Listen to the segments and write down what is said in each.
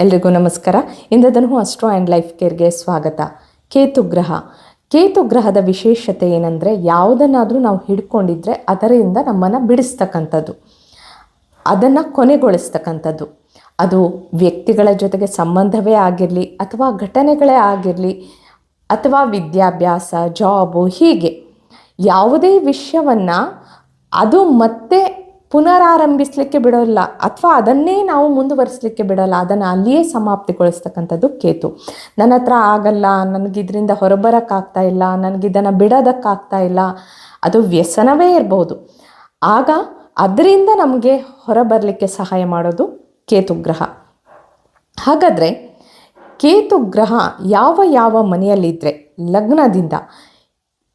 ಎಲ್ರಿಗೂ ನಮಸ್ಕಾರ. ಇಂದದನು ಅಸ್ಟ್ರೋ ಆ್ಯಂಡ್ ಲೈಫ್ ಕೇರ್ಗೆ ಸ್ವಾಗತ. ಕೇತು ಗ್ರಹ. ಕೇತು ಗ್ರಹದ ವಿಶೇಷತೆ ಏನಂದರೆ ಯಾವುದನ್ನಾದರೂ ನಾವು ಹಿಡ್ಕೊಂಡಿದ್ರೆ ಅದರಿಂದ ನಮ್ಮನ್ನು ಬಿಡಿಸ್ತಕ್ಕಂಥದ್ದು. ಅದನ್ನು ಕೊನೆಗೊಳಿಸ್ತಕ್ಕಂಥದ್ದು. ಅದು ವ್ಯಕ್ತಿಗಳ ಜೊತೆಗೆ ಸಂಬಂಧವೇ ಆಗಿರಲಿ ಅಥವಾ ಘಟನೆಗಳೇ ಆಗಿರಲಿ ಅಥವಾ ವಿದ್ಯಾಭ್ಯಾಸ ಜಾಬು ಹೀಗೆ ಯಾವುದೇ ವಿಷಯವನ್ನು ಅದು ಮತ್ತೆ ಪುನರಾರಂಭಿಸಲಿಕ್ಕೆ ಬಿಡೋಲ್ಲ ಅಥವಾ ಅದನ್ನೇ ನಾವು ಮುಂದುವರಿಸಲಿಕ್ಕೆ ಬಿಡೋಲ್ಲ, ಅದನ್ನು ಅಲ್ಲಿಯೇ ಸಮಾಪ್ತಿಗೊಳಿಸ್ತಕ್ಕಂಥದ್ದು ಕೇತು. ನನ್ನ ಹತ್ರ ಆಗಲ್ಲ, ನನಗಿದ್ರಿಂದ ಹೊರಬರೋಕ್ಕಾಗ್ತಾ ಇಲ್ಲ, ನನಗಿದನ್ನು ಬಿಡೋದಕ್ಕಾಗ್ತಾ ಇಲ್ಲ, ಅದು ವ್ಯಸನವೇ ಇರಬಹುದು ಆಗ ಅದರಿಂದ ನಮಗೆ ಹೊರಬರಲಿಕ್ಕೆ ಸಹಾಯ ಮಾಡೋದು ಕೇತು ಗ್ರಹ ಹಾಗಾದರೆ ಕೇತು ಗ್ರಹ ಯಾವ ಯಾವ ಮನೆಯಲ್ಲಿದ್ದರೆ ಲಗ್ನದಿಂದ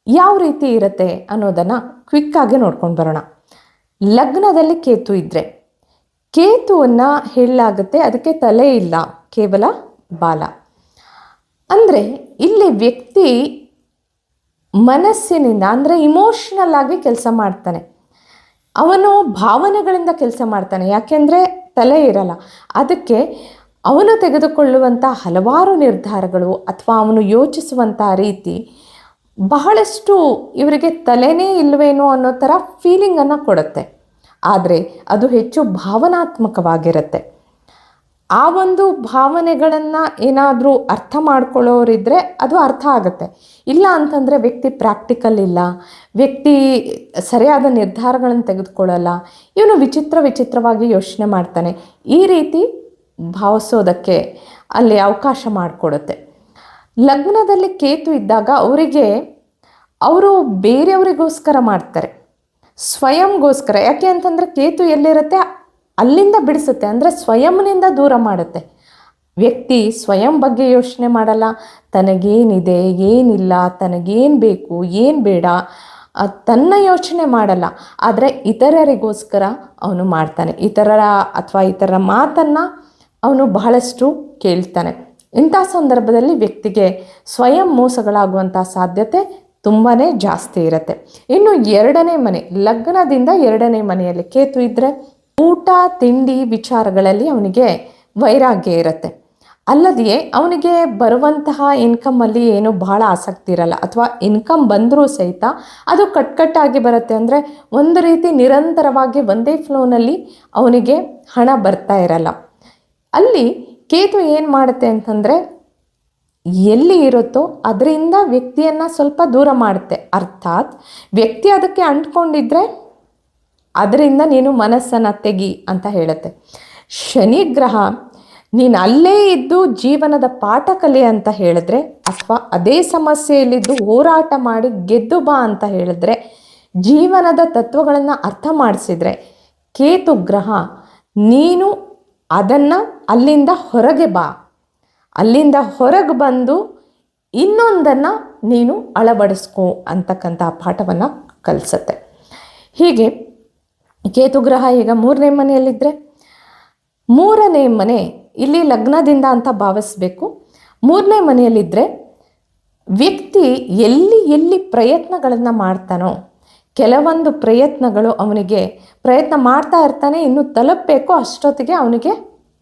ಯಾವ ರೀತಿ ಇರುತ್ತೆ ಅನ್ನೋದನ್ನು ಕ್ವಿಕ್ಕಾಗಿ ನೋಡ್ಕೊಂಡು ಬರೋಣ. ಲಗ್ನದಲ್ಲಿ ಕೇತು ಇದ್ದರೆ ಕೇತುವನ್ನು ಹೇಳಲಾಗುತ್ತೆ, ಅದಕ್ಕೆ ತಲೆ ಇಲ್ಲ, ಕೇವಲ ಬಾಲ. ಅಂದರೆ ಇಲ್ಲಿ ವ್ಯಕ್ತಿ ಮನಸ್ಸಿನಿಂದ, ಅಂದರೆ ಇಮೋಷ್ನಲ್ ಆಗಿ ಕೆಲಸ ಮಾಡ್ತಾನೆ. ಅವನು ಭಾವನೆಗಳಿಂದ ಕೆಲಸ ಮಾಡ್ತಾನೆ ಯಾಕೆಂದರೆ ತಲೆ ಇರಲ್ಲ. ಅದಕ್ಕೆ ಅವನು ತೆಗೆದುಕೊಳ್ಳುವಂಥ ಹಲವಾರು ನಿರ್ಧಾರಗಳು ಅಥವಾ ಅವನು ಯೋಚಿಸುವಂಥ ರೀತಿ ಬಹಳಷ್ಟು ಇವರಿಗೆ ತಲೆನೇ ಇಲ್ಲವೇನೋ ಅನ್ನೋ ಥರ ಫೀಲಿಂಗನ್ನು ಕೊಡುತ್ತೆ. ಆದರೆ ಅದು ಹೆಚ್ಚು ಭಾವನಾತ್ಮಕವಾಗಿರುತ್ತೆ. ಆ ಒಂದು ಭಾವನೆಗಳನ್ನು ಏನಾದರೂ ಅರ್ಥ ಮಾಡ್ಕೊಳ್ಳೋರಿದ್ದರೆ ಅದು ಅರ್ಥ ಆಗುತ್ತೆ. ಇಲ್ಲ ಅಂತಂದರೆ ವ್ಯಕ್ತಿ ಪ್ರಾಕ್ಟಿಕಲ್ ಇಲ್ಲ, ವ್ಯಕ್ತಿ ಸರಿಯಾದ ನಿರ್ಧಾರಗಳನ್ನು ತೆಗೆದುಕೊಳ್ಳಲ್ಲ, ಇವನು ವಿಚಿತ್ರ ವಿಚಿತ್ರವಾಗಿ ಯೋಚನೆ ಮಾಡ್ತಾನೆ. ಈ ರೀತಿ ಭಾವಿಸೋದಕ್ಕೆ ಅಲ್ಲಿ ಅವಕಾಶ ಮಾಡಿಕೊಡುತ್ತೆ. ಲಗ್ನದಲ್ಲಿ ಕೇತು ಇದ್ದಾಗ ಅವರಿಗೆ, ಅವರು ಬೇರೆಯವರಿಗೋಸ್ಕರ ಮಾಡ್ತಾರೆ. ಸ್ವಯಂಗೋಸ್ಕರ. ಯಾಕೆ ಅಂತಂದರೆ ಕೇತು ಎಲ್ಲಿರುತ್ತೆ? ಅಲ್ಲಿಂದ ಬಿಡಿಸುತ್ತೆ. ಅಂದರೆ ಸ್ವಯಂನಿಂದ ದೂರ ಮಾಡುತ್ತೆ. ವ್ಯಕ್ತಿ ಸ್ವಯಂ ಬಗ್ಗೆ ಯೋಚನೆ ಮಾಡಲ್ಲ. ತನಗೇನಿದೆ, ಏನಿಲ್ಲ, ತನಗೇನು ಬೇಕು, ಏನು ಬೇಡ ತನ್ನ ಯೋಚನೆ ಮಾಡಲ್ಲ. ಆದರೆ ಇತರರಿಗೋಸ್ಕರ ಅವನು ಮಾಡ್ತಾನೆ. ಇತರರ ಅಥವಾ ಇತರರ ಮಾತನ್ನು ಅವನು ಬಹಳಷ್ಟು ಕೇಳ್ತಾನೆ. ಇಂಥ ಸಂದರ್ಭದಲ್ಲಿ ವ್ಯಕ್ತಿಗೆ ಸ್ವಯಂ ಮೋಸಗಳಾಗುವಂಥ ಸಾಧ್ಯತೆ ತುಂಬಾ ಜಾಸ್ತಿ ಇರುತ್ತೆ. ಇನ್ನು ಎರಡನೇ ಮನೆ, ಲಗ್ನದಿಂದ ಎರಡನೇ ಮನೆಯಲ್ಲಿ ಕೇತು ಇದ್ದರೆ ಊಟ, ತಿಂಡಿ ವಿಚಾರಗಳಲ್ಲಿ ಅವನಿಗೆ ವೈರಾಗ್ಯ ಇರುತ್ತೆ. ಅಲ್ಲದೆಯೇ ಅವನಿಗೆ ಬರುವಂತಹ ಇನ್ಕಮಲ್ಲಿ ಏನು ಬಹಳ ಆಸಕ್ತಿ ಇರಲ್ಲ. ಅಥವಾ ಇನ್ಕಮ್ ಬಂದರೂ ಸಹಿತ ಅದು ಕಟ್ಕಟ್ಟಾಗಿ ಬರುತ್ತೆ ಅಂದರೆ ಒಂದು ರೀತಿ ನಿರಂತರವಾಗಿ ಒಂದೇ ಫ್ಲೋನಲ್ಲಿ ಅವನಿಗೆ ಹಣ ಬರ್ತಾ ಇರಲ್ಲ. ಅಲ್ಲಿ ಕೇತು ಏನು ಮಾಡುತ್ತೆ ಅಂತಂದರೆ ಎಲ್ಲಿ ಇರುತ್ತೋ ಅದರಿಂದ ವ್ಯಕ್ತಿಯನ್ನು ಸ್ವಲ್ಪ ದೂರ ಮಾಡುತ್ತೆ. ಅರ್ಥಾತ್ ವ್ಯಕ್ತಿ ಅದಕ್ಕೆ ಅಂಟ್ಕೊಂಡಿದ್ರೆ ಅದರಿಂದ ನೀನು ಮನಸ್ಸನ್ನು ತೆಗಿ ಅಂತ ಹೇಳುತ್ತೆ. ಶನಿ ಗ್ರಹ ನೀನು ಅಲ್ಲೇ ಇದ್ದು ಜೀವನದ ಪಾಠ ಕಲೆ ಅಂತ ಹೇಳಿದ್ರೆ ಅಥವಾ ಅದೇ ಸಮಸ್ಯೆಯಲ್ಲಿದ್ದು ಹೋರಾಟ ಮಾಡಿ ಗೆದ್ದು ಬಾ ಅಂತ ಹೇಳಿದ್ರೆ ಜೀವನದ ತತ್ವಗಳನ್ನು ಅರ್ಥ ಮಾಡಿಸಿದ್ರೆ ಕೇತು ಗ್ರಹ, ನೀನು ಅದನ್ನು ಅಲ್ಲಿಂದ ಹೊರಗೆ ಬಾ. ಅಲ್ಲಿಂದ ಹೊರಗೆ ಬಂದು ಇನ್ನೊಂದನ್ನು ನೀನು ಅಳವಡಿಸ್ಕೊ ಅಂತಕ್ಕಂಥ ಪಾಠವನ್ನು ಕಲಿಸತ್ತೆ. ಹೀಗೆ ಕೇತುಗ್ರಹ ಈಗ ಮೂರನೇ ಮನೆಯಲ್ಲಿದ್ದರೆ ಮೂರನೇ ಮನೆ ಇಲ್ಲಿ ಲಗ್ನದಿಂದ ಅಂತ ಭಾವಿಸ್ಬೇಕು. ಮೂರನೇ ಮನೆಯಲ್ಲಿದ್ದರೆ ವ್ಯಕ್ತಿ ಎಲ್ಲಿ ಎಲ್ಲಿ ಪ್ರಯತ್ನಗಳನ್ನು ಮಾಡ್ತಾನೋ, ಕೆಲವೊಂದು ಪ್ರಯತ್ನಗಳು ಅವನಿಗೆ ಪ್ರಯತ್ನ ಮಾಡ್ತಾ ಇರ್ತಾನೆ, ಇನ್ನು ತಲುಪಬೇಕು ಅಷ್ಟೊತ್ತಿಗೆ ಅವನಿಗೆ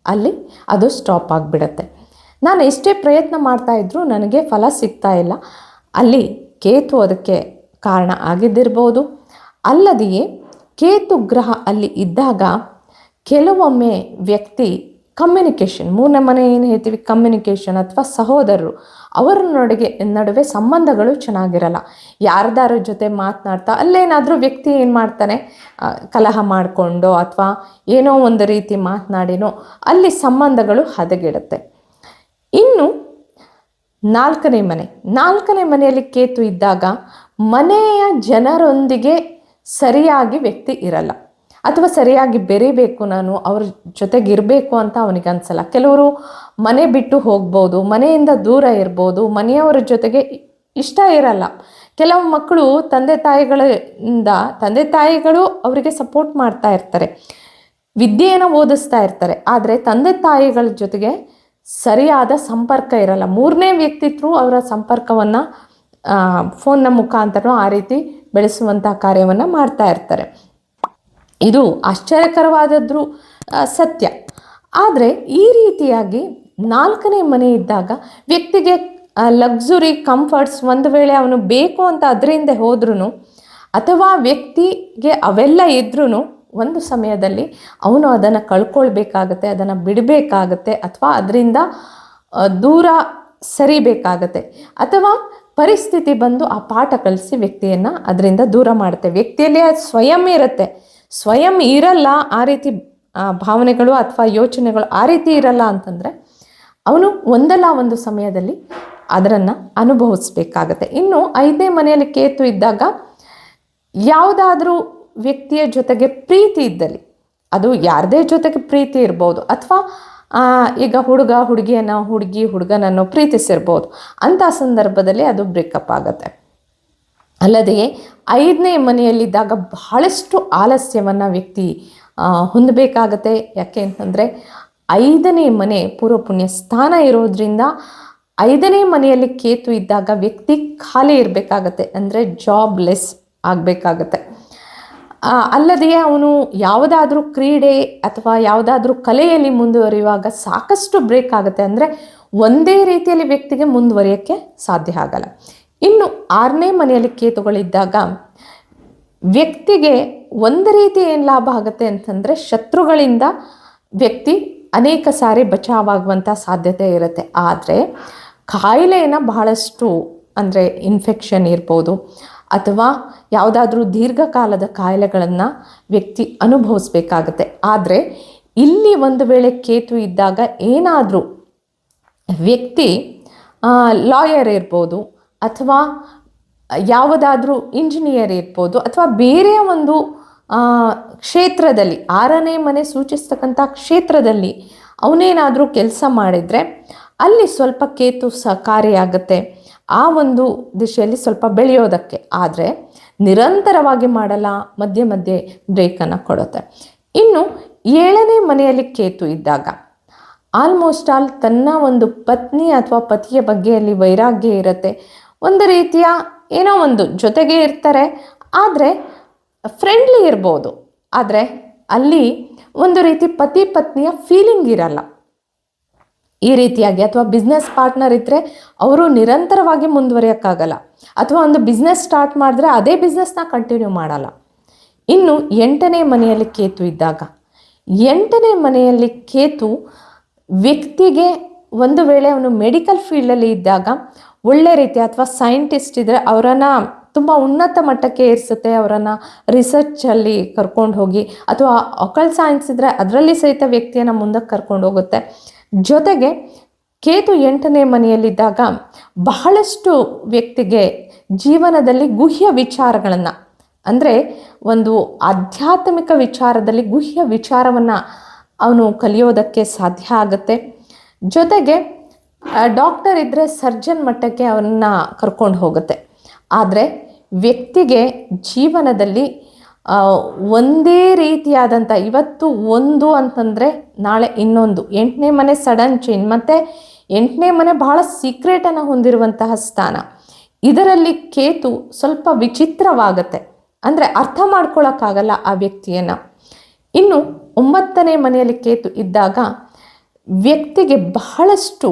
ಅಲ್ಲಿ ಅದು ಸ್ಟಾಪ್ ಆಗಿಬಿಡುತ್ತೆ. ನಾನು ಎಷ್ಟೇ ಪ್ರಯತ್ನ ಮಾಡ್ತಾ ಇದ್ದರೂ ನನಗೆ ಫಲ ಸಿಗ್ತಾ ಇಲ್ಲ. ಅಲ್ಲಿ ಕೇತು ಅದಕ್ಕೆ ಕಾರಣ ಆಗಿದ್ದಿರ್ಬೋದು. ಅಲ್ಲದೆಯೇ ಕೇತು ಗ್ರಹ ಅಲ್ಲಿ ಇದ್ದಾಗ ಕೆಲವೊಮ್ಮೆ ವ್ಯಕ್ತಿ ಕಮ್ಯುನಿಕೇಷನ್ ಮೂರನೇ ಮನೆ ಏನು ಹೇಳ್ತೀವಿ? ಕಮ್ಯುನಿಕೇಷನ್ ಅಥವಾ ಸಹೋದರರು ಅವರ ನಡುಗೆ ನಡುವೆ ಸಂಬಂಧಗಳು ಚೆನ್ನಾಗಿರಲ್ಲ. ಯಾರ್ದಾರ ಜೊತೆ ಮಾತನಾಡ್ತಾ ಅಲ್ಲೇನಾದರೂ ವ್ಯಕ್ತಿ ಏನು ಮಾಡ್ತಾನೆ? ಕಲಹ ಮಾಡಿಕೊಂಡೋ ಅಥವಾ ಏನೋ ಒಂದು ರೀತಿ ಮಾತನಾಡಿನೋ, ಅಲ್ಲಿ ಸಂಬಂಧಗಳು ಹದಗೆಡುತ್ತೆ. ಇನ್ನು ನಾಲ್ಕನೇ ಮನೆ. ನಾಲ್ಕನೇ ಮನೆಯಲ್ಲಿ ಕೇತು ಇದ್ದಾಗ ಮನೆಯ ಜನರೊಂದಿಗೆ ಸರಿಯಾಗಿ ವ್ಯಕ್ತಿ ಇರಲ್ಲ. ಅಥವಾ ಸರಿಯಾಗಿ ಬೆರೀಬೇಕು ನಾನು, ಅವ್ರ ಜೊತೆಗೆ ಇರಬೇಕು ಅಂತ ಅವನಿಗೆ ಅನಿಸಲ್ಲ ಕೆಲವರು ಮನೆ ಬಿಟ್ಟು ಹೋಗ್ಬೋದು, ಮನೆಯಿಂದ ದೂರ ಇರ್ಬೋದು, ಮನೆಯವರ ಜೊತೆಗೆ ಇಷ್ಟ ಇರಲ್ಲ. ಕೆಲವು ಮಕ್ಕಳು ತಂದೆ ತಾಯಿಗಳಿಂದ, ತಂದೆ ತಾಯಿಗಳು ಅವರಿಗೆ ಸಪೋರ್ಟ್ ಮಾಡ್ತಾ ಇರ್ತಾರೆ. ವಿದ್ಯೆಯನ್ನು ಓದಿಸ್ತಾ ಇರ್ತಾರೆ. ಆದರೆ ತಂದೆ ತಾಯಿಗಳ ಜೊತೆಗೆ ಸರಿಯಾದ ಸಂಪರ್ಕ ಇರಲ್ಲ. ಮೂರನೇ ವ್ಯಕ್ತಿ ಥ್ರೂ ಅವರ ಸಂಪರ್ಕವನ್ನು ಫೋನ್ನ ಮುಖಾಂತರ ಆ ರೀತಿ ಬೆಳೆಸುವಂಥ ಕಾರ್ಯವನ್ನು ಮಾಡ್ತಾ ಇರ್ತಾರೆ. ಇದು ಆಶ್ಚರ್ಯಕರವಾದದ್ರು ಸತ್ಯ. ಆದರೆ ಈ ರೀತಿಯಾಗಿ ನಾಲ್ಕನೇ ಮನೆ ಇದ್ದಾಗ ವ್ಯಕ್ತಿಗೆ ಲಕ್ಸುರಿ, ಕಂಫರ್ಟ್ಸ್ ಒಂದು ವೇಳೆ ಅವನು ಬೇಕು ಅಂತ ಅದರಿಂದ ಹೋದ್ರೂ ಅಥವಾ ವ್ಯಕ್ತಿಗೆ ಅವೆಲ್ಲ ಇದ್ರೂ ಒಂದು ಸಮಯದಲ್ಲಿ ಅವನು ಅದನ್ನು ಕಳ್ಕೊಳ್ಬೇಕಾಗತ್ತೆ, ಅದನ್ನು ಬಿಡಬೇಕಾಗತ್ತೆ ಅಥವಾ ಅದರಿಂದ ದೂರ ಸರಿಬೇಕಾಗತ್ತೆ. ಅಥವಾ ಪರಿಸ್ಥಿತಿ ಬಂದು ಆ ಪಾಠ ಕಲಿಸಿ ವ್ಯಕ್ತಿಯನ್ನು ಅದರಿಂದ ದೂರ ಮಾಡುತ್ತೆ. ವ್ಯಕ್ತಿಯಲ್ಲಿ ಅದು ಸ್ವಯಂ ಇರುತ್ತೆ. ಸ್ವಯಂ ಇರಲ್ಲ, ಆ ರೀತಿ ಭಾವನೆಗಳು ಅಥವಾ ಯೋಚನೆಗಳು ಆ ರೀತಿ ಇರಲ್ಲ ಅಂತಂದರೆ, ಅವನು ಒಂದಲ್ಲ ಒಂದು ಸಮಯದಲ್ಲಿ ಅದರನ್ನು ಅನುಭವಿಸ್ಬೇಕಾಗತ್ತೆ. ಇನ್ನು ಐದನೇ ಮನೆಯಲ್ಲಿ ಕೇತು ಇದ್ದಾಗ, ಯಾವುದಾದ್ರೂ ವ್ಯಕ್ತಿಯ ಜೊತೆಗೆ ಪ್ರೀತಿ ಇದ್ದಲ್ಲಿ, ಅದು ಯಾರದೇ ಜೊತೆಗೆ ಪ್ರೀತಿ ಇರ್ಬೋದು ಅಥವಾ ಈಗ ಹುಡುಗ ಹುಡುಗಿಯನ್ನು, ಹುಡುಗಿ ಹುಡುಗನನ್ನು ಪ್ರೀತಿಸಿರ್ಬೋದು ಅಂಥ ಸಂದರ್ಭದಲ್ಲಿ ಅದು ಬ್ರೇಕಪ್ ಆಗುತ್ತೆ. ಅಲ್ಲದೆ ಐದನೇ ಮನೆಯಲ್ಲಿದ್ದಾಗ ಬಹಳಷ್ಟು ಆಲಸ್ಯವನ್ನು ವ್ಯಕ್ತಿ ಹೊಂದಬೇಕಾಗತ್ತೆ. ಯಾಕೆ ಅಂತಂದರೆ ಐದನೇ ಮನೆ ಪೂರ್ವ ಪುಣ್ಯ ಸ್ಥಾನ ಇರೋದ್ರಿಂದ ಐದನೇ ಮನೆಯಲ್ಲಿ ಕೇತು ಇದ್ದಾಗ ವ್ಯಕ್ತಿ ಖಾಲಿ ಇರಬೇಕಾಗತ್ತೆ, ಅಂದರೆ ಜಾಬ್ಲೆಸ್ ಆಗಬೇಕಾಗತ್ತೆ. ಅಲ್ಲದೆ ಅವನು ಯಾವುದಾದ್ರೂ ಕ್ರೀಡೆ ಅಥವಾ ಯಾವುದಾದ್ರೂ ಕಲೆಯಲ್ಲಿ ಮುಂದುವರಿಯುವಾಗ ಸಾಕಷ್ಟು ಬ್ರೇಕ್ ಆಗುತ್ತೆ ಅಂದರೆ ಒಂದೇ ರೀತಿಯಲ್ಲಿ ವ್ಯಕ್ತಿಗೆ ಮುಂದುವರಿಯೋಕ್ಕೆ ಸಾಧ್ಯ ಆಗಲ್ಲ. ಇನ್ನು ಆರನೇ ಮನೆಯಲ್ಲಿ ಕೇತುಗಳಿದ್ದಾಗ ವ್ಯಕ್ತಿಗೆ ಒಂದು ರೀತಿ ಏನು ಲಾಭ ಆಗುತ್ತೆ ಅಂತಂದರೆ ಶತ್ರುಗಳಿಂದ ವ್ಯಕ್ತಿ ಅನೇಕ ಸಾರಿ ಬಚಾವಾಗುವಂಥ ಸಾಧ್ಯತೆ ಇರುತ್ತೆ. ಆದರೆ ಕಾಯಿಲೆಯನ್ನು ಬಹಳಷ್ಟು ಅಂದರೆ ಇನ್ಫೆಕ್ಷನ್ ಇರ್ಬೋದು. ಅಥವಾ ಯಾವುದಾದ್ರೂ ದೀರ್ಘಕಾಲದ ಕಾಯಿಲೆಗಳನ್ನು ವ್ಯಕ್ತಿ ಅನುಭವಿಸ್ಬೇಕಾಗತ್ತೆ. ಆದರೆ ಇಲ್ಲಿ ಒಂದು ವೇಳೆ ಕೇತು ಇದ್ದಾಗ ಏನಾದರೂ ವ್ಯಕ್ತಿ ಲಾಯರ್ ಇರ್ಬೋದು ಅಥವಾ ಯಾವುದಾದ್ರೂ ಇಂಜಿನಿಯರ್ ಇರ್ಬೋದು ಅಥವಾ ಬೇರೆ ಒಂದು ಕ್ಷೇತ್ರದಲ್ಲಿ, ಆರನೇ ಮನೆ ಸೂಚಿಸ್ತಕ್ಕಂಥ ಕ್ಷೇತ್ರದಲ್ಲಿ ಅವನೇನಾದರೂ ಕೆಲಸ ಮಾಡಿದರೆ ಅಲ್ಲಿ ಸ್ವಲ್ಪ ಕೇತು ಸಹಕಾರಿಯಾಗುತ್ತೆ. ಆ ಒಂದು ದಿಶೆಯಲ್ಲಿ ಸ್ವಲ್ಪ ಬೆಳೆಯೋದಕ್ಕೆ. ಆದರೆ ನಿರಂತರವಾಗಿ ಮಾಡಲ್ಲ, ಮಧ್ಯೆ ಮಧ್ಯೆ ಬ್ರೇಕನ್ನು ಕೊಡುತ್ತೆ. ಇನ್ನು ಏಳನೇ ಮನೆಯಲ್ಲಿ ಕೇತು ಇದ್ದಾಗ ಆಲ್ಮೋಸ್ಟ್ ಆಲ್ ತನ್ನ ಒಂದು ಪತ್ನಿ ಅಥವಾ ಪತಿಯ ಬಗ್ಗೆಯಲ್ಲಿ ವೈರಾಗ್ಯ ಇರುತ್ತೆ. ಒಂದು ರೀತಿಯ ಏನೋ ಒಂದು ಜೊತೆಗೆ ಇರ್ತಾರೆ. ಆದರೆ ಫ್ರೆಂಡ್ಲಿ ಇರ್ಬೋದು. ಆದರೆ ಅಲ್ಲಿ ಒಂದು ರೀತಿ ಪತಿ ಪತ್ನಿಯ ಫೀಲಿಂಗ್ ಇರಲ್ಲ. ಈ ರೀತಿಯಾಗಿ ಅಥವಾ ಬಿಸ್ನೆಸ್ ಪಾರ್ಟ್ನರ್ ಇದ್ದರೆ ಅವರು ನಿರಂತರವಾಗಿ ಮುಂದುವರಿಯೋಕ್ಕಾಗಲ್ಲ. ಅಥವಾ ಒಂದು ಬಿಸ್ನೆಸ್ ಸ್ಟಾರ್ಟ್ ಮಾಡಿದ್ರೆ ಅದೇ ಬಿಸ್ನೆಸ್ನ ಕಂಟಿನ್ಯೂ ಮಾಡಲ್ಲ. ಇನ್ನು ಎಂಟನೇ ಮನೆಯಲ್ಲಿ ಕೇತು ಇದ್ದಾಗ, ಎಂಟನೇ ಮನೆಯಲ್ಲಿ ಕೇತು ವ್ಯಕ್ತಿಗೆ ಒಂದು ವೇಳೆ ಅವನು ಮೆಡಿಕಲ್ ಫೀಲ್ಡಲ್ಲಿ ಇದ್ದಾಗ, ಒಳ್ಳೆ ರೀತಿ ಅಥವಾ ಸೈಂಟಿಸ್ಟ್ ಇದ್ದರೆ ಅವರನ್ನು ತುಂಬ ಉನ್ನತ ಮಟ್ಟಕ್ಕೆ ಏರಿಸುತ್ತೆ, ಅವರನ್ನು ರಿಸರ್ಚಲ್ಲಿ ಕರ್ಕೊಂಡು ಹೋಗಿ, ಅಥವಾ ಅಕಲ್ ಸೈನ್ಸ್ ಇದ್ದರೆ ಅದರಲ್ಲಿ ಸಹಿತ ವ್ಯಕ್ತಿಯನ್ನು ಮುಂದಕ್ಕೆ ಕರ್ಕೊಂಡು ಹೋಗುತ್ತೆ. ಜೊತೆಗೆ ಕೇತು ಎಂಟನೇ ಮನೆಯಲ್ಲಿದ್ದಾಗ ಬಹಳಷ್ಟು ವ್ಯಕ್ತಿಗೆ ಜೀವನದಲ್ಲಿ ಗುಹ್ಯ ವಿಚಾರಗಳನ್ನು, ಅಂದರೆ ಒಂದು ಆಧ್ಯಾತ್ಮಿಕ ವಿಚಾರದಲ್ಲಿ ಗುಹ್ಯ ವಿಚಾರವನ್ನು ಅವನು ಕಲಿಯೋದಕ್ಕೆ ಸಾಧ್ಯ ಆಗುತ್ತೆ. ಜೊತೆಗೆ ಡಾಕ್ಟರ್ ಇದ್ದರೆ ಸರ್ಜನ್ ಮಟ್ಟಕ್ಕೆ ಅವನ್ನ ಕರ್ಕೊಂಡು ಹೋಗುತ್ತೆ. ಆದರೆ ವ್ಯಕ್ತಿಗೆ ಜೀವನದಲ್ಲಿ ಒಂದೇ ರೀತಿಯಾದಂಥ ಇವತ್ತು ಒಂದು ಅಂತಂದರೆ ನಾಳೆ ಇನ್ನೊಂದು. ಎಂಟನೇ ಮನೆ ಸಡನ್ ಚೇಂಜ್ ಮತ್ತು ಎಂಟನೇ ಮನೆ ಬಹಳ ಸೀಕ್ರೆಟನ್ನು ಹೊಂದಿರುವಂತಹ ಸ್ಥಾನ. ಇದರಲ್ಲಿ ಕೇತು ಸ್ವಲ್ಪ ವಿಚಿತ್ರವಾಗತ್ತೆ. ಅಂದರೆ ಅರ್ಥ ಮಾಡ್ಕೊಳ್ಳೋಕ್ಕಾಗಲ್ಲ ಆ ವ್ಯಕ್ತಿಯನ್ನು. ಇನ್ನು ಒಂಬತ್ತನೇ ಮನೆಯಲ್ಲಿ ಕೇತು ಇದ್ದಾಗ ವ್ಯಕ್ತಿಗೆ ಬಹಳಷ್ಟು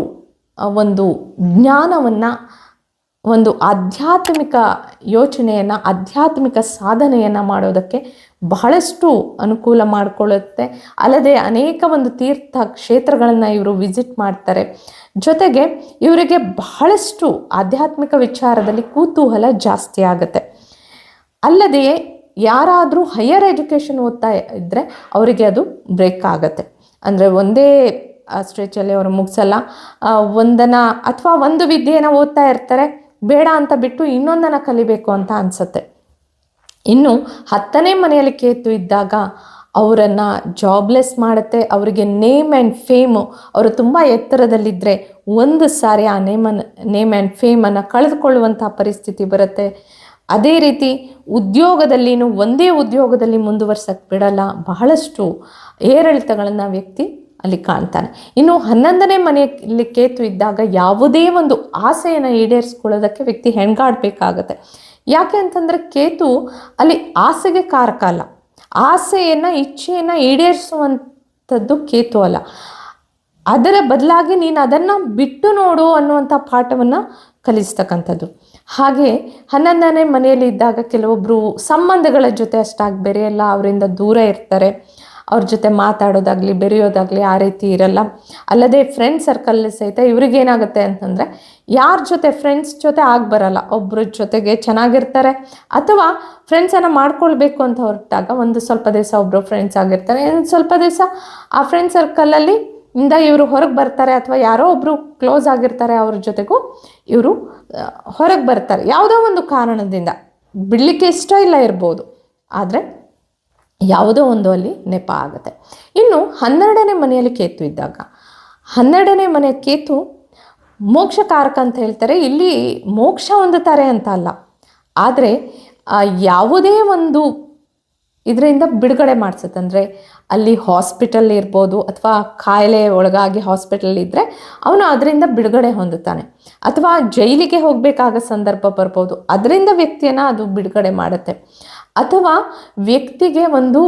ಒಂದು ಜ್ಞಾನವನ್ನು ಒಂದು ಆಧ್ಯಾತ್ಮಿಕ ಯೋಚನೆಯನ್ನು, ಆಧ್ಯಾತ್ಮಿಕ ಸಾಧನೆಯನ್ನು ಮಾಡೋದಕ್ಕೆ ಬಹಳಷ್ಟು ಅನುಕೂಲ ಮಾಡಿಕೊಳ್ಳುತ್ತೆ. ಅಲ್ಲದೆ ಅನೇಕ ಒಂದು ತೀರ್ಥ ಕ್ಷೇತ್ರಗಳನ್ನು ಇವರು ವಿಸಿಟ್ ಮಾಡ್ತಾರೆ. ಜೊತೆಗೆ ಇವರಿಗೆ ಬಹಳಷ್ಟು ಆಧ್ಯಾತ್ಮಿಕ ವಿಚಾರದಲ್ಲಿ ಕುತೂಹಲ ಜಾಸ್ತಿ ಆಗುತ್ತೆ. ಅಲ್ಲದೆಯೇ ಯಾರಾದರೂ ಹೈಯರ್ ಎಜುಕೇಷನ್ ಓದ್ತಾ ಇದ್ದರೆ ಅವರಿಗೆ ಅದು ಬ್ರೇಕ್ ಆಗುತ್ತೆ. ಅಂದರೆ ಒಂದೇ ಸ್ಟ್ರೆಚಲ್ಲಿ ಅವರು ಮುಗಿಸಲ್ಲ. ಒಂದನ್ನು ಅಥವಾ ಒಂದು ವಿದ್ಯೆಯನ್ನು ಓದ್ತಾ ಇರ್ತಾರೆ. ಬೇಡ ಅಂತ ಬಿಟ್ಟು ಇನ್ನೊಂದನ್ನು ಕಲಿಬೇಕು ಅಂತ ಅನಿಸುತ್ತೆ. ಇನ್ನು ಹತ್ತನೇ ಮನೆಯಲ್ಲಿ ಕೇತು ಇದ್ದಾಗ ಅವರನ್ನು ಜಾಬ್ಲೆಸ್ ಮಾಡುತ್ತೆ, ಅವರಿಗೆ ನೇಮ್ ಆ್ಯಂಡ್ ಫೇಮು ಅವರು ತುಂಬ ಎತ್ತರದಲ್ಲಿದ್ದರೆ ಒಂದು ಸಾರಿ ಆ ನೇಮನ್ ನೇಮ್ ಆ್ಯಂಡ್ ಫೇಮನ್ನು ಕಳೆದುಕೊಳ್ಳುವಂಥ ಪರಿಸ್ಥಿತಿ ಬರುತ್ತೆ. ಅದೇ ರೀತಿ ಉದ್ಯೋಗದಲ್ಲಿನೂ ಒಂದೇ ಉದ್ಯೋಗದಲ್ಲಿ ಮುಂದುವರ್ಸಕ್ಕೆ ಬಿಡಲ್ಲ, ಬಹಳಷ್ಟು ಏರಿಳಿತಗಳನ್ನು ವ್ಯಕ್ತಿ ಅಲ್ಲಿ ಕಾಣ್ತಾನೆ. ಇನ್ನು ಹನ್ನೊಂದನೇ ಮನೆಯಲ್ಲಿ ಕೇತು ಇದ್ದಾಗ ಯಾವುದೇ ಒಂದು ಆಸೆಯನ್ನು ಈಡೇರಿಸ್ಕೊಳ್ಳೋದಕ್ಕೆ ವ್ಯಕ್ತಿ ಹೆಣ್ಗಾಡಬೇಕಾಗತ್ತೆ. ಯಾಕೆ ಅಂತಂದರೆ ಕೇತು ಅಲ್ಲಿ ಆಸೆಗೆ ಕಾರಕ ಅಲ್ಲ. ಆಸೆಯನ್ನು, ಇಚ್ಛೆಯನ್ನು ಈಡೇರಿಸುವಂಥದ್ದು ಕೇತು ಅಲ್ಲ. ಅದರ ಬದಲಾಗಿ ನೀನು ಅದನ್ನು ಬಿಟ್ಟು ನೋಡು ಅನ್ನುವಂಥ ಪಾಠವನ್ನು ಕಲಿಸ್ತಕ್ಕಂಥದ್ದು. ಹಾಗೆ ಹನ್ನೊಂದನೇ ಮನೆಯಲ್ಲಿ ಇದ್ದಾಗ ಕೆಲವೊಬ್ಬರು ಸಂಬಂಧಗಳ ಜೊತೆ ಅಷ್ಟಾಗಿ ಬೆರೆಯಲ್ಲ, ಅವರಿಂದ ದೂರ ಇರ್ತಾರೆ. ಅವ್ರ ಜೊತೆ ಮಾತಾಡೋದಾಗಲಿ, ಬೆರೆಯೋದಾಗಲಿ ಆ ರೀತಿ ಇರಲ್ಲ. ಅಲ್ಲದೆ ಫ್ರೆಂಡ್ ಸರ್ಕಲ್ ಸಹಿತ ಇವ್ರಿಗೇನಾಗುತ್ತೆ ಅಂತಂದರೆ, ಯಾರ ಜೊತೆ ಫ್ರೆಂಡ್ಸ್ ಜೊತೆ ಆಗಿ ಬರಲ್ಲ ಒಬ್ಬರ ಜೊತೆಗೆ ಚೆನ್ನಾಗಿರ್ತಾರೆ. ಅಥವಾ ಫ್ರೆಂಡ್ಸನ್ನು ಮಾಡ್ಕೊಳ್ಬೇಕು ಅಂತ ಹೊರಟಾಗ ಒಂದು ಸ್ವಲ್ಪ ದಿವಸ ಒಬ್ಬರು ಫ್ರೆಂಡ್ಸ್ ಆಗಿರ್ತಾರೆ. ಸ್ವಲ್ಪ ದಿವಸ ಆ ಫ್ರೆಂಡ್ ಸರ್ಕಲಲ್ಲಿ ಇಂದ ಇವರು ಹೊರಗೆ ಬರ್ತಾರೆ ಅಥವಾ ಯಾರೋ ಒಬ್ಬರು ಕ್ಲೋಸ್ ಆಗಿರ್ತಾರೆ ಅವ್ರ ಜೊತೆಗೂ, ಇವರು ಹೊರಗೆ ಬರ್ತಾರೆ. ಯಾವುದೋ ಒಂದು ಕಾರಣದಿಂದ. ಬಿಡಲಿಕ್ಕೆ ಇಷ್ಟ ಇಲ್ಲ ಇರ್ಬೋದು. ಆದರೆ ಯಾವುದೋ ಒಂದು ಅಲ್ಲಿ ನೆಪ ಆಗುತ್ತೆ. ಇನ್ನು ಹನ್ನೆರಡನೇ ಮನೆಯಲ್ಲಿ ಕೇತು ಇದ್ದಾಗ, ಹನ್ನೆರಡನೇ ಮನೆ ಕೇತು ಮೋಕ್ಷಕಾರಕ ಅಂತ ಹೇಳ್ತಾರೆ. ಇಲ್ಲಿ ಮೋಕ್ಷ ಹೊಂದುತ್ತಾರೆ ಅಂತ ಅಲ್ಲ. ಆದರೆ ಯಾವುದೇ ಒಂದು ಇದರಿಂದ ಬಿಡುಗಡೆ ಮಾಡಿಸುತ್ತೆ. ಅಂದರೆ ಅಲ್ಲಿ ಹಾಸ್ಪಿಟಲ್ ಇರ್ಬೋದು ಅಥವಾ ಕಾಯಿಲೆ ಒಳಗಾಗಿ ಹಾಸ್ಪಿಟಲ್ ಇದ್ದರೆ ಅವನು ಅದರಿಂದ ಬಿಡುಗಡೆ ಹೊಂದುತ್ತಾನೆ. ಅಥವಾ ಜೈಲಿಗೆ ಹೋಗಬೇಕಾದ ಸಂದರ್ಭ ಬರ್ಬೋದು. ಅದರಿಂದ ವ್ಯಕ್ತಿಯನ್ನು ಅದು ಬಿಡುಗಡೆ ಮಾಡುತ್ತೆ. ಅಥವಾ ವ್ಯಕ್ತಿಗೆ ಒಂದು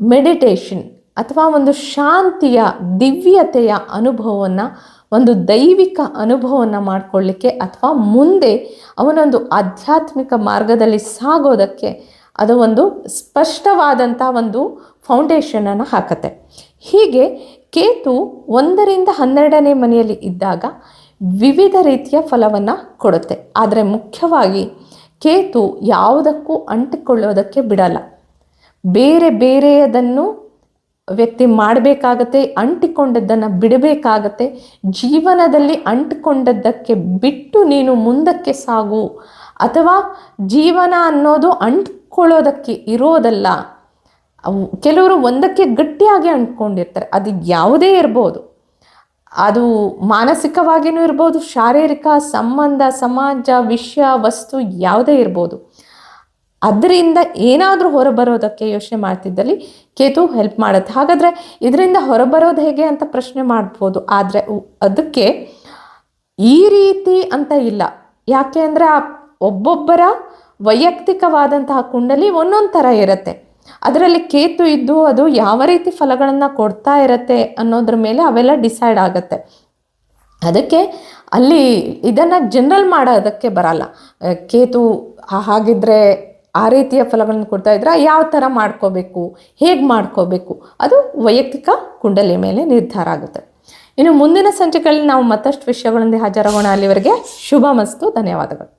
ಮೆಡಿಟೇಷನ್ ಅಥವಾ ಒಂದು ಶಾಂತಿಯ, ದಿವ್ಯತೆಯ ಅನುಭವವನ್ನು, ಒಂದು ದೈವಿಕ ಅನುಭವವನ್ನು ಮಾಡಿಕೊಳ್ಳಿಕ್ಕೆ ಅಥವಾ ಮುಂದೆ ಅವನೊಂದು ಆಧ್ಯಾತ್ಮಿಕ ಮಾರ್ಗದಲ್ಲಿ ಸಾಗೋದಕ್ಕೆ ಅದು ಒಂದು ಸ್ಪಷ್ಟವಾದಂಥ ಒಂದು ಫೌಂಡೇಶನನ್ನು ಹಾಕತ್ತೆ. ಹೀಗೆ ಕೇತು ಒಂದರಿಂದ ಹನ್ನೆರಡನೇ ಮನೆಯಲ್ಲಿ ಇದ್ದಾಗ ವಿವಿಧ ರೀತಿಯ ಫಲವನ್ನು ಕೊಡುತ್ತೆ. ಆದರೆ ಮುಖ್ಯವಾಗಿ ಕೇತು ಯಾವುದಕ್ಕೂ ಅಂಟಿಕೊಳ್ಳೋದಕ್ಕೆ ಬಿಡಲ್ಲ. ಬೇರೆ ಬೇರೆಯದನ್ನು ವ್ಯಕ್ತಿ ಮಾಡಬೇಕಾಗತ್ತೆ, ಅಂಟಿಕೊಂಡದ್ದನ್ನು ಬಿಡಬೇಕಾಗತ್ತೆ. ಜೀವನದಲ್ಲಿ ಅಂಟಿಕೊಂಡದ್ದಕ್ಕೆ ಬಿಟ್ಟು ನೀನು ಮುಂದಕ್ಕೆ ಸಾಗು. ಅಥವಾ ಜೀವನ ಅನ್ನೋದು ಅಂಟ್ಕೊಳ್ಳೋದಕ್ಕೆ ಇರೋದಲ್ಲ. ಕೆಲವರು ಒಂದಕ್ಕೆ ಗಟ್ಟಿಯಾಗಿ ಅಂಟ್ಕೊಂಡಿರ್ತಾರೆ. ಅದು ಯಾವುದೇ ಇರ್ಬೋದು. ಅದು ಮಾನಸಿಕವಾಗಿಯೂ ಇರ್ಬೋದು, ಶಾರೀರಿಕ ಸಂಬಂಧ, ಸಮಾಜ, ವಿಷಯ, ವಸ್ತು ಯಾವುದೇ ಇರ್ಬೋದು. ಅದರಿಂದ ಏನಾದರೂ ಹೊರಬರೋದಕ್ಕೆ ಯೋಚನೆ ಮಾಡ್ತಿದ್ದಲ್ಲಿ ಕೇತು ಹೆಲ್ಪ್ ಮಾಡುತ್ತೆ. ಹಾಗಾದರೆ ಇದರಿಂದ ಹೊರಬರೋದು ಹೇಗೆ ಅಂತ ಪ್ರಶ್ನೆ ಮಾಡ್ಬೋದು. ಆದರೆ ಅದಕ್ಕೆ ಈ ರೀತಿ ಅಂತ ಇಲ್ಲ. ಯಾಕೆ ಅಂದರೆ ಆ ಒಬ್ಬೊಬ್ಬರ ವೈಯಕ್ತಿಕವಾದಂತಹ ಕುಂಡಲಿ ಒಂದೊಂದು ಥರ ಇರುತ್ತೆ. ಅದರಲ್ಲಿ ಕೇತು ಇದ್ದು ಅದು ಯಾವ ರೀತಿ ಫಲಗಳನ್ನು ಕೊಡ್ತಾ ಇರತ್ತೆ ಅನ್ನೋದ್ರ ಮೇಲೆ ಅವೆಲ್ಲ ಡಿಸೈಡ್ ಆಗುತ್ತೆ. ಅದಕ್ಕೆ ಅಲ್ಲಿ ಇದನ್ನು ಜನರಲ್ ಮಾಡೋದಕ್ಕೆ ಬರಲ್ಲ. ಕೇತು ಹಾಗಿದ್ರೆ ಆ ರೀತಿಯ ಫಲಗಳನ್ನು ಕೊಡ್ತಾ ಇದ್ರೆ ಯಾವ ಥರ ಮಾಡ್ಕೋಬೇಕು, ಹೇಗೆ ಮಾಡ್ಕೋಬೇಕು, ಅದು ವೈಯಕ್ತಿಕ ಕುಂಡಲಿ ಮೇಲೆ ನಿರ್ಧಾರ ಆಗುತ್ತೆ. ಇನ್ನು ಮುಂದಿನ ಸಂಚಿಕೆಗಳಲ್ಲಿ ನಾವು ಮತ್ತಷ್ಟು ವಿಷಯಗಳೊಂದಿಗೆ ಹಾಜರಾಗೋಣ. ಅಲ್ಲಿವರೆಗೆ ಶುಭ ಮಸ್ತು, ಧನ್ಯವಾದಗಳು.